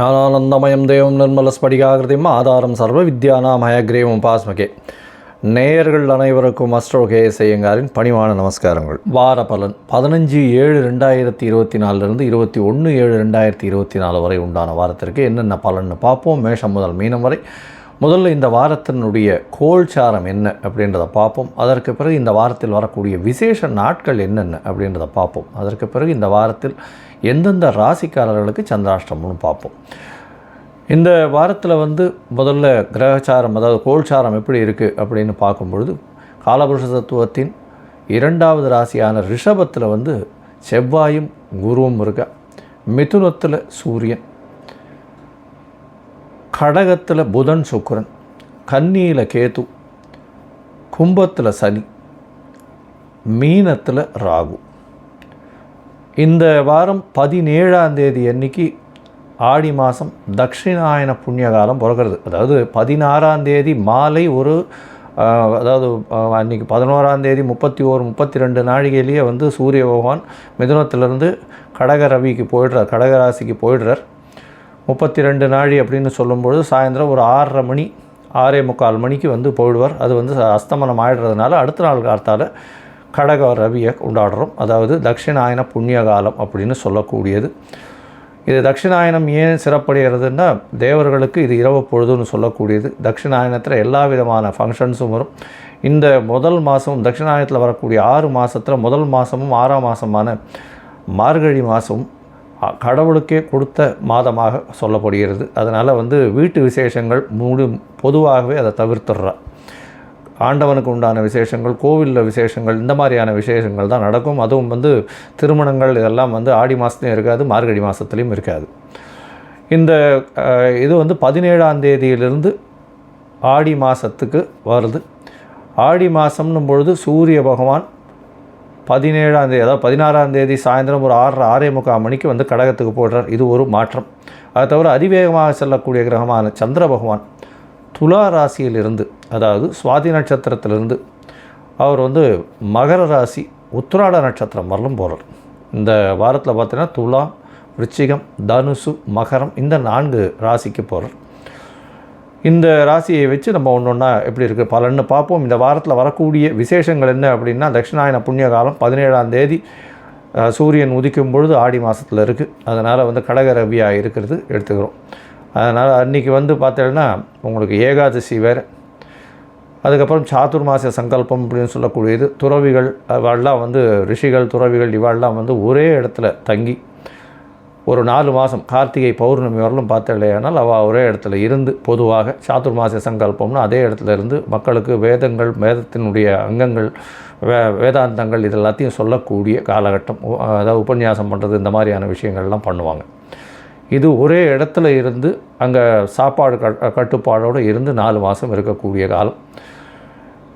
ஞானானந்தமயம் தேவம் நிர்மலஸ்படிகாகிருதிம் ஆதாரம் சர்வ வித்யானாம் ஹயக்ரீவம் பாஸ்மகே நேயர்கள் அனைவருக்கும் அஸ்ட்ரோ கேஎஸ் ஐயங்காரின் பணிவான நமஸ்காரங்கள். வார பலன் பதினஞ்சு ஏழு ரெண்டாயிரத்தி இருபத்தி நாலுலேருந்து இருபத்தி ஒன்று ஏழு ரெண்டாயிரத்தி இருபத்தி நாலு வரை உண்டான வாரத்திற்கு என்னென்ன பலன்னு பார்ப்போம். மேஷம் முதல் மீனம் வரை. முதல்ல இந்த வாரத்தினுடைய கோல்சாரம் என்ன அப்படின்றத பார்ப்போம். அதற்கு பிறகு இந்த வாரத்தில் வரக்கூடிய விசேஷ நாட்கள் என்னென்ன அப்படின்றத பார்ப்போம். அதற்கு பிறகு இந்த வாரத்தில் எந்தெந்த ராசிக்காரர்களுக்கு சந்திராஷ்டமம்னு பார்ப்போம். இந்த வாரத்தில் வந்து முதல்ல கிரகச்சாரம் அதாவது கோல்சாரம் எப்படி இருக்குது அப்படின்னு பார்க்கும்பொழுது காலபுருஷ தத்துவத்தின் இரண்டாவது ராசியான ரிஷபத்தில் வந்து செவ்வாயும் குருவும் இருக்க மிதுனத்தில் சூரியன் கடகத்தில் புதன் சுக்கரன் கன்னியில் கேது கும்பத்தில் சனி மீனத்தில் ராகு. இந்த வாரம் பதினேழாம் தேதி அன்னைக்கு ஆடி மாதம் தட்சிணாயன புண்ணிய காலம் பிறக்கிறது. அதாவது பதினாறாம் தேதி மாலை ஒரு அதாவது அன்றைக்கி பதினோராம் தேதி முப்பத்தி ஓரு முப்பத்தி ரெண்டு நாழிகையிலேயே வந்து சூரிய பகவான் மிதுனத்திலேருந்து கடக ரவிக்கு போயிடுறார் கடக ராசிக்கு போயிடுறார். முப்பத்தி ரெண்டு நாழி அப்படின்னு சொல்லும்பொழுது சாயந்தரம் ஒரு ஆறரை மணி ஆறே முக்கால் மணிக்கு வந்து போயிடுவார். அது வந்து அஸ்தமனம் ஆயிடுறதுனால அடுத்த நாள் காலத்தால் கடக ரவியை கொண்டாடுறோம். அதாவது தட்சிணாயன புண்ணிய காலம் அப்படின்னு சொல்லக்கூடியது. இது தட்சிணாயனம் ஏன் சிறப்படைகிறதுன்னா தேவர்களுக்கு இது இரவு பொழுதுன்னு சொல்லக்கூடியது. தட்சிணாயனத்தில் எல்லா விதமான ஃபங்க்ஷன்ஸும் வரும். இந்த முதல் மாதம் தட்சிணாயனத்தில் வரக்கூடிய ஆறு மாதத்தில் முதல் மாதமும் ஆறாம் மாதமான மார்கழி மாதமும் கடவுளுக்கே கொடுத்த மாதமாக சொல்லப்படுகிறது. அதனால் வந்து வீட்டு விசேஷங்கள் முழு பொதுவாகவே அதை தவிர்த்துடுறா. ஆண்டவனுக்கு உண்டான விசேஷங்கள் கோவிலில் விசேஷங்கள் இந்த மாதிரியான விசேஷங்கள் தான் நடக்கும். அதுவும் வந்து திருமணங்கள் இதெல்லாம் வந்து ஆடி மாதத்துலையும் இருக்காது மார்கழி மாதத்துலேயும் இருக்காது. இந்த இது வந்து பதினேழாம் தேதியிலிருந்து ஆடி மாதத்துக்கு வருது. ஆடி மாதம்னும் பொழுது சூரிய பகவான் பதினேழாம் தேதி அதாவது பதினாறாம் தேதி சாயந்தரம் ஒரு ஆறரை ஆறே முக்கால் மணிக்கு வந்து கடகத்துக்கு போடுறார். இது ஒரு மாற்றம். அதை தவிர அதிவேகமாக செல்லக்கூடிய கிரகமான சந்திர பகவான் துலா ராசியிலிருந்து அதாவது சுவாதி நட்சத்திரத்திலிருந்து அவர் வந்து மகர ராசி உத்திராட நட்சத்திரம் வரலும் போகிறார் இந்த வாரத்தில் பார்த்தீங்கன்னா துலா விருச்சிகம் தனுசு மகரம் இந்த நான்கு ராசிக்கு போகிறார் இந்த ராசியை வச்சு நம்ம ஒன்று ஒன்றா எப்படி இருக்குது பலன்னு பார்ப்போம். இந்த வாரத்தில் வரக்கூடிய விசேஷங்கள் என்ன அப்படின்னா தட்சிணாயன புண்ணிய காலம் பதினேழாம் தேதி சூரியன் உதிக்கும் பொழுது ஆடி மாதத்தில் இருக்குது அதனால் வந்து கடக ரவியாக இருக்கிறது எடுத்துக்கிறோம். அதனால் அன்றைக்கி வந்து பார்த்தீங்கன்னா உங்களுக்கு ஏகாதசி வேறு அதுக்கப்புறம் சாதுர்மாச சங்கல்பம் அப்படின்னு சொல்லக்கூடியது. துறவிகள் இவாள்லாம் வந்து ரிஷிகள் துறவிகள் இவாள்லாம் வந்து ஒரே இடத்துல தங்கி ஒரு நாலு மாதம் கார்த்திகை பௌர்ணமி வரலும் பார்த்தலையானால் அவள் ஒரே இடத்துல இருந்து பொதுவாக சாதுர்மாச சங்கல்பம்னு அதே இடத்துல இருந்து மக்களுக்கு வேதங்கள் வேதத்தினுடைய அங்கங்கள் வே வேதாந்தங்கள் இது எல்லாத்தையும் சொல்லக்கூடிய காலகட்டம். அதாவது உபன்யாசம் பண்ணுறது இந்த மாதிரியான விஷயங்கள்லாம் பண்ணுவாங்க. இது ஒரே இடத்துல இருந்து அங்கே சாப்பாடு கட் கட்டுப்பாடோடு இருந்து நாலு மாதம் இருக்கக்கூடிய காலம்.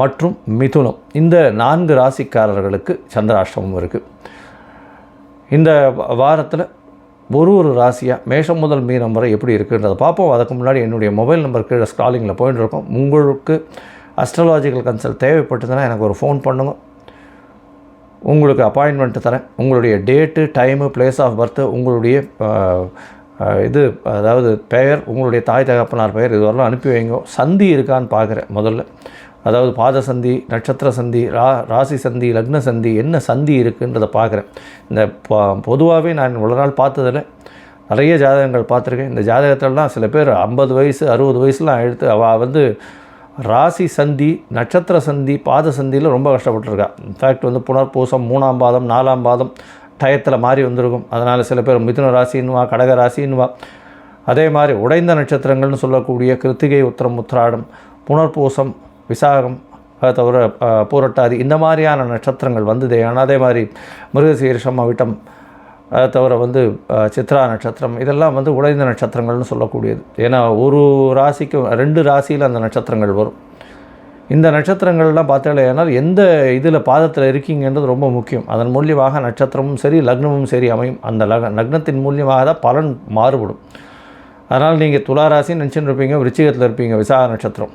மற்றும் மிதுனம். இந்த நான்கு ராசிக்காரர்களுக்கு சந்திராஷ்டமம் இருக்குது இந்த வாரத்தில் ஒரு ஒரு ராசியாக மேஷம் முதல் மீனம் வரை எப்படி இருக்குன்றதை பார்ப்போம். அதுக்கு முன்னாடி என்னுடைய மொபைல் நம்பர் கீழே ஸ்காலிங்கில் போயிட்டு இருக்கோம். உங்களுக்கு அஸ்ட்ராலாஜிக்கல் கன்சல்ட் தேவைப்பட்டதுன்னா எனக்கு ஒரு ஃபோன் பண்ணுங்க. உங்களுக்கு அப்பாயின்மெண்ட் தரேன். உங்களுடைய date time place of birth உங்களுடைய இது அதாவது பெயர் உங்களுடைய தாய் தகப்பனார் பெயர் இதுவரெல்லாம் அனுப்பி வைங்க. சந்தி இருக்கான்னு பார்க்குறேன் முதல்ல. அதாவது பாத சந்தி நட்சத்திர சந்தி ரா ராசி சந்தி லக்ன சந்தி என்ன சந்தி இருக்குன்றதை பார்க்குறேன். இந்த பொதுவாகவே நான் இவ்வளோ நாள் பார்த்ததில் நிறைய ஜாதகங்கள் பார்த்துருக்கேன். இந்த ஜாதகத்திலலாம் சில பேர் ஐம்பது வயசு அறுபது வயசுலாம் எடுத்து அவள் வந்து ராசி சந்தி நட்சத்திர சந்தி பாத சந்தியில் ரொம்ப கஷ்டப்பட்டுருக்கா. இன்ஃபேக்ட் வந்து புனர்பூசம் மூணாம் பாதம் நாலாம் பாதம் டயத்தில் மாறி வந்திருக்கும். அதனால் சில பேர் மிதுன ராசின்னுவா கடக ராசின்னுவா. அதே மாதிரி உடைந்த நட்சத்திரங்கள்னு சொல்லக்கூடிய கிருத்திகை உத்திரம் உத்திராடம் புனர்பூசம் விசாகம் அதை தவிர பூரட்டாதி இந்த மாதிரியான நட்சத்திரங்கள் வந்தது. ஆனால் அதே மாதிரி மிருகசீரிஷம் அவிட்டம் அதை தவிர வந்து சித்ரா நட்சத்திரம் இதெல்லாம் வந்து உடைந்த நட்சத்திரங்கள்னு சொல்லக்கூடியது. ஏன்னா ஒரு ராசிக்கும் ரெண்டு ராசியில் அந்த நட்சத்திரங்கள் வரும். இந்த நட்சத்திரங்கள்லாம் பார்த்தாலேனால் எந்த இதில் பாதத்தில் இருக்கீங்கன்றது ரொம்ப முக்கியம். அதன் மூலியமாக நட்சத்திரமும் சரி லக்னமும் சரி அமையும். அந்த லக லக்னத்தின் மூலியமாக தான் பலன் மாறுபடும். அதனால் நீங்கள் துளாராசின்னு நினச்சின்னு இருப்பீங்க விருச்சிகத்தில் இருப்பீங்க விசாக நட்சத்திரம்.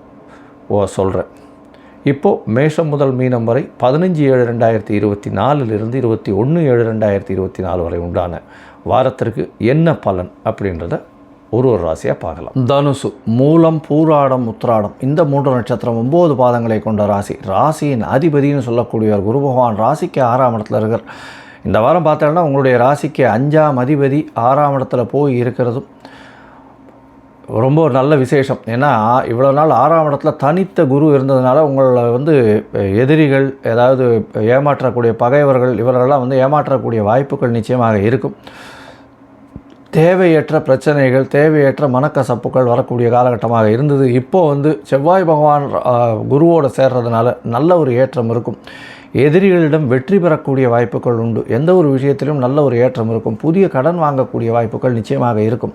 சொல்கிறேன் இப்போது மேஷம் முதல் மீனம் வரை பதினஞ்சு ஏழு ரெண்டாயிரத்தி இருபத்தி நாலுலேருந்து இருபத்தி ஒன்று ஏழு ரெண்டாயிரத்தி இருபத்தி நாலு வரை உண்டான வாரத்திற்கு என்ன பலன் அப்படின்றத ஒரு ஒரு ராசியாக பார்க்கலாம். தனுசு மூலம் பூராடம் உத்ராடம் இந்த மூன்று நட்சத்திரம் ஒம்பது பாதங்களை கொண்ட ராசி. ராசியின் அதிபதினு சொல்லக்கூடியவர் குரு பகவான் ராசிக்கு ஆறாம் இடத்துல இருக்கிற இந்த வாரம் பார்த்தோன்னா உங்களுடைய ராசிக்கு அஞ்சாம் அதிபதி ஆறாம் இடத்துல போய் இருக்கிறதும் ரொம்ப ஒரு நல்ல விசேஷம். ஏன்னா இவ்வளோ நாள் ஆறாம் இடத்துல தனித்த குரு இருந்ததுனால உங்களை வந்து எதிரிகள் ஏதாவது ஏமாற்றக்கூடிய பகைவர்கள் இவர்களெல்லாம் வந்து ஏமாற்றக்கூடிய வாய்ப்புகள் நிச்சயமாக இருக்கும். தேவையற்ற பிரச்சனைகள் தேவையற்ற மனக்கசப்புகள் வரக்கூடிய காலகட்டமாக இருந்தது. இப்போ வந்து செவ்வாய் பகவான் குருவோடு சேர்றதுனால நல்ல ஒரு ஏற்றம் இருக்கும். எதிரிகளிடம் வெற்றி பெறக்கூடிய வாய்ப்புகள் உண்டு. எந்த ஒரு விஷயத்திலும் நல்ல ஒரு ஏற்றம் இருக்கும். புதிய கடன் வாங்கக்கூடிய வாய்ப்புகள் நிச்சயமாக இருக்கும்.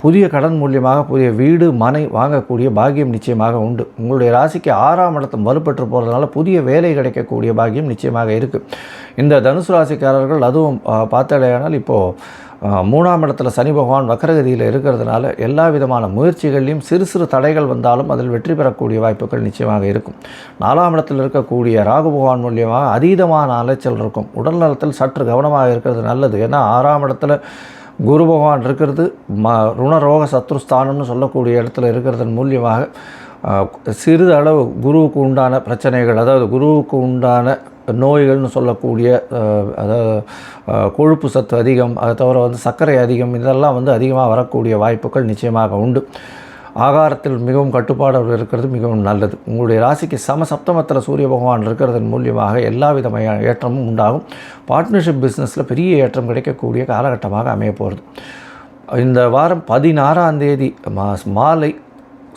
புதிய கடன் மூலியமாக புதிய வீடு மனை வாங்கக்கூடிய பாக்கியம் நிச்சயமாக உண்டு. உங்களுடைய ராசிக்கு ஆறாம் இடத்தம் வலுப்பெற்று போகிறதுனால புதிய வேலை கிடைக்கக்கூடிய பாக்கியம் நிச்சயமாக இருக்குது இந்த தனுசு ராசிக்காரர்கள் அதுவும் ஆ, பார்த்தாலேயானால் இப்போது மூணாம் இடத்துல சனி பகவான் வக்கரகதியில் இருக்கிறதுனால எல்லா விதமான முயற்சிகள்லையும் சிறு சிறு தடைகள் வந்தாலும் அதில் வெற்றி பெறக்கூடிய வாய்ப்புகள் நிச்சயமாக இருக்கும். நாலாம் இடத்தில் இருக்கக்கூடிய ராகு பகவான் மூலியமாக அதீதமான அலைச்சல் இருக்கும். உடல் நலத்தில் சற்று கவனமாக இருக்கிறது நல்லது. ஏன்னா ஆறாம் இடத்துல குரு பகவான் இருக்கிறது ம ருணரோக சத்ருஸ்தானம்னு சொல்லக்கூடிய இடத்துல இருக்கிறதன் மூலியமாக சிறிது அளவு குருவுக்கு உண்டான பிரச்சனைகள் அதாவது குருவுக்கு உண்டான நோய்கள்னு சொல்லக்கூடிய அதாவது கொழுப்பு சத்து அதிகம் அதை தவிர வந்து சர்க்கரை அதிகம் இதெல்லாம் வந்து அதிகமாக வரக்கூடிய வாய்ப்புகள் நிச்சயமாக உண்டு. ஆகாரத்தில் மிகவும் கட்டுப்பாடு இருக்கிறது மிகவும் நல்லது. உங்களுடைய ராசிக்கு சம சப்தமத்தில் சூரிய பகவான் இருக்கிறதன் மூலியமாக எல்லா விதமான ஏற்றமும் உண்டாகும். பார்ட்னர்ஷிப் பிஸ்னஸில் பெரிய ஏற்றம் கிடைக்கக்கூடிய காலகட்டமாக அமைய போகிறது. இந்த வாரம் பதினாறாம் தேதி மாலை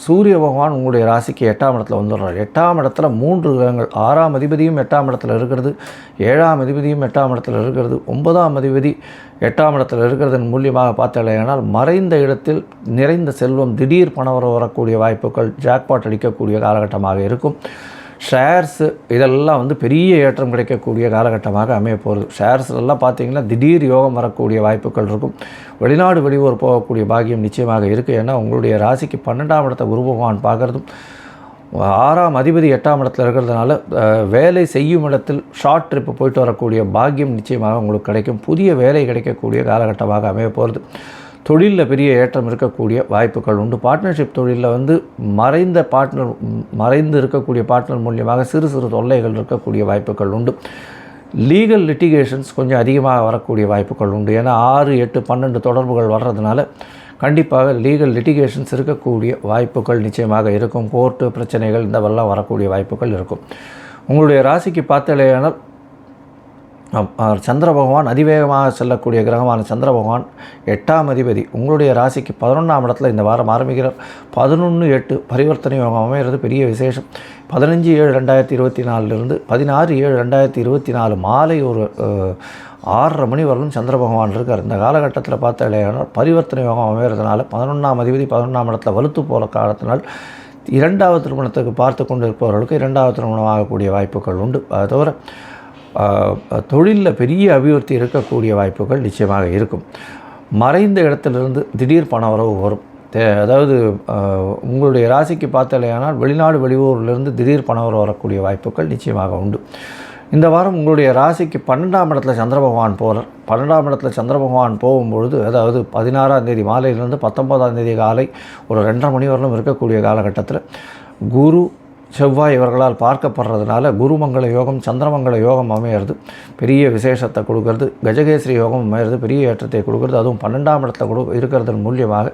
சூரிய பகவான் உங்களுடைய ராசிக்கு எட்டாம் இடத்துல வந்துடுறார். எட்டாம் இடத்துல மூன்று கிரகங்கள் ஆறாம் அதிபதியும் எட்டாம் இடத்துல இருக்கிறது ஏழாம் அதிபதியும் எட்டாம் இடத்துல இருக்கிறது ஒன்பதாம் அதிபதி எட்டாம் இடத்துல இருக்கிறதன் மூலியமாக பார்த்தாலேயானால் மறைந்த இடத்தில் நிறைந்த செல்வம் திடீர் பணவரம் வரக்கூடிய வாய்ப்புகள் ஜாக்பாட் அடிக்கக்கூடிய காலகட்டமாக இருக்கும். ஷேர்ஸு இதெல்லாம் வந்து பெரிய ஏற்றம் கிடைக்கக்கூடிய காலகட்டமாக அமைய போகிறது ஷேர்ஸ்லாம் பார்த்தீங்கன்னா திடீர் யோகம் வரக்கூடிய வாய்ப்புகள் இருக்கும். வெளிநாடு வெளியூர் போகக்கூடிய பாக்கியம் நிச்சயமாக இருக்குது ஏன்னா உங்களுடைய ராசிக்கு பன்னெண்டாம் இடத்த குரு பகவான் பார்க்குறதும் ஆறாம் அதிபதி எட்டாம் இடத்துல இருக்கிறதுனால வேலை செய்யும் இடத்தில் ஷார்ட் ட்ரிப்பு போயிட்டு வரக்கூடிய பாக்கியம் நிச்சயமாக உங்களுக்கு கிடைக்கும். புதிய வேலை கிடைக்கக்கூடிய காலகட்டமாக அமைய போகிறது தொழிலில் பெரிய ஏற்றம் இருக்கக்கூடிய வாய்ப்புகள் உண்டு. பார்ட்னர்ஷிப் தொழிலில் வந்து மறைந்த பார்ட்னர் மறைந்து இருக்கக்கூடிய பார்ட்னர் மூலியமாக சிறு சிறு தொல்லைகள் இருக்கக்கூடிய வாய்ப்புகள் உண்டு. லீகல் லிட்டிகேஷன்ஸ் கொஞ்சம் அதிகமாக வரக்கூடிய வாய்ப்புகள் உண்டு. ஏன்னா ஆறு எட்டு பன்னெண்டு தொடர்புகள் வர்றதுனால கண்டிப்பாக லீகல் லிட்டிகேஷன்ஸ் இருக்கக்கூடிய வாய்ப்புகள் நிச்சயமாக இருக்கும். கோர்ட்டு பிரச்சனைகள் இந்த வரக்கூடிய வாய்ப்புகள் இருக்கும். உங்களுடைய ராசிக்கு பார்த்தலையானால் சந்திர பகவான் அதிவேகமாக செல்லக்கூடிய கிரகமான சந்திர பகவான் எட்டாம் அதிபதி உங்களுடைய ராசிக்கு பதினொன்றாம் இடத்துல இந்த வாரம் ஆரம்பிக்கிறார். பதினொன்று எட்டு பரிவர்த்தனை யோகம் அமைகிறது பெரிய விசேஷம். பதினஞ்சு ஏழு ரெண்டாயிரத்தி இருபத்தி நாலுலேருந்து பதினாறு ஏழு ரெண்டாயிரத்தி இருபத்தி நாலு மாலை ஒரு ஆறரை மணி வரலும் சந்திர பகவான் இருக்கார். இந்த காலகட்டத்தில் பார்த்தாலேயானால் பரிவர்த்தனை யோகம் அமைகிறதுனால பதினொன்றாம் அதிபதி பதினொன்றாம் இடத்துல வலுத்து போகிற காலத்தினால் இரண்டாவது திருமணத்துக்கு பார்த்து கொண்டு இருப்பவர்களுக்கு இரண்டாவது திருமணம் ஆகக்கூடிய வாய்ப்புகள் உண்டு. அது தவிர தொழிலில் பெரிய அபிவிருத்தி இருக்கக்கூடிய வாய்ப்புகள் நிச்சயமாக இருக்கும். மறைந்த இடத்துலேருந்து திடீர் பண வரவு வரும். தே- அதாவது உங்களுடைய ராசிக்கு பார்த்தலையானால் வெளிநாடு வெளியூர்லேருந்து திடீர் பண வரவு வரக்கூடிய வாய்ப்புகள் நிச்சயமாக உண்டு. இந்த வாரம் உங்களுடைய ராசிக்கு பன்னெண்டாம் இடத்துல சந்திர பகவான் போகிறார் பன்னெண்டாம் இடத்துல சந்திர பகவான் போகும்பொழுது அதாவது பதினாறாம் தேதி மாலையிலிருந்து பத்தொன்பதாம் தேதி காலை ஒரு ரெண்டரை மணி வரலும் இருக்கக்கூடிய காலகட்டத்தில் குரு செவ்வாய் இவர்களால் பார்க்கப்படுறதுனால குருமங்கள யோகம் சந்திரமங்கள யோகம் அமையிறது பெரிய விசேஷத்தை கொடுக்கறது கஜகேசரி யோகம் அமையிறது பெரிய ஏற்றத்தை கொடுக்கறது அதுவும் பன்னெண்டாம் இடத்தை கொடு இருக்கிறதன் மூலியமாக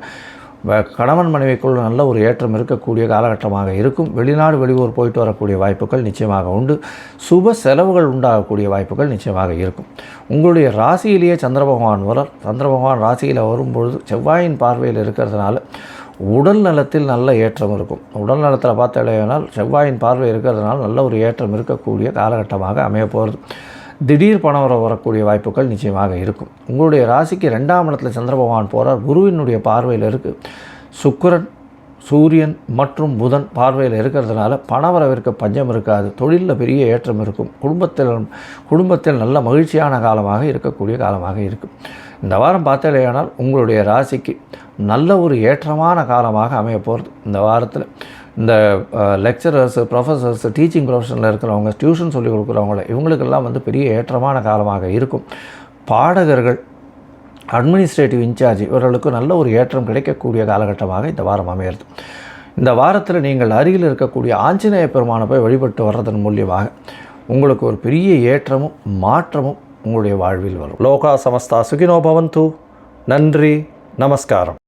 வ- கணவன் மனைவிக்குள் நல்ல ஒரு ஏற்றம் இருக்கக்கூடிய காலகட்டமாக இருக்கும். வெளிநாடு வெளியூர் போயிட்டு வரக்கூடிய வாய்ப்புகள் நிச்சயமாக உண்டு. சுப செலவுகள் உண்டாகக்கூடிய வாய்ப்புகள் நிச்சயமாக இருக்கும். உங்களுடைய ராசியிலேயே சந்திர பகவான் வரார் சந்திர பகவான் ராசியில் வரும்பொழுது செவ்வாயின் பார்வையில் இருக்கிறதுனால உடல் நலத்தில் நல்ல ஏற்றம் இருக்கும். உடல் நலத்தில் பார்த்தாலேனால் செவ்வாயின் பார்வை இருக்கிறதுனால நல்ல ஒரு ஏற்றம் இருக்கக்கூடிய காலகட்டமாக அமைய போகிறது திடீர் பணம் வர வரக்கூடிய வாய்ப்புகள் நிச்சயமாக இருக்கும். உங்களுடைய ராசிக்கு ரெண்டாம் இடத்துல சந்திர பகவான் போகிறார் குருவினுடைய பார்வையில் இருக்குது சுக்கரன் சூரியன் மற்றும் புதன் பார்வையில் இருக்கிறதுனால பணவரவிற்கு பஞ்சம் இருக்காது. தொழிலில் பெரிய ஏற்றம் இருக்கும். குடும்பத்தில் குடும்பத்தில் நல்ல மகிழ்ச்சியான காலமாக இருக்கக்கூடிய காலமாக இருக்கும். இந்த வாரம் பார்த்தாலேயானால் உங்களுடைய ராசிக்கு நல்ல ஒரு ஏற்றமான காலமாக அமைய போகிறது இந்த வாரத்தில். இந்த லெக்சரர்ஸு ப்ரொஃபஸர்ஸ் டீச்சிங் ப்ரொஃபஷனில் இருக்கிறவங்க டியூஷன் சொல்லி கொடுக்குறவங்கள இவங்களுக்கெல்லாம் வந்து பெரிய ஏற்றமான காலமாக இருக்கும். பாடகர்கள் அட்மினிஸ்ட்ரேட்டிவ் இன்சார்ஜ் இவர்களுக்கு நல்ல ஒரு ஏற்றம் கிடைக்கக்கூடிய காலகட்டமாக இந்த வாரம் அமையிறது. இந்த வாரத்தில் நீங்கள் அருகில் இருக்கக்கூடிய ஆஞ்சநேய பெருமானை போய் வழிபட்டு வர்றதன் மூலியமாக உங்களுக்கு ஒரு பெரிய ஏற்றமும் மாற்றமும் உங்களுடைய வாழ்வில் வரும். லோகா சமஸ்தா சுகினோ பவந்து. நன்றி நமஸ்காரம்.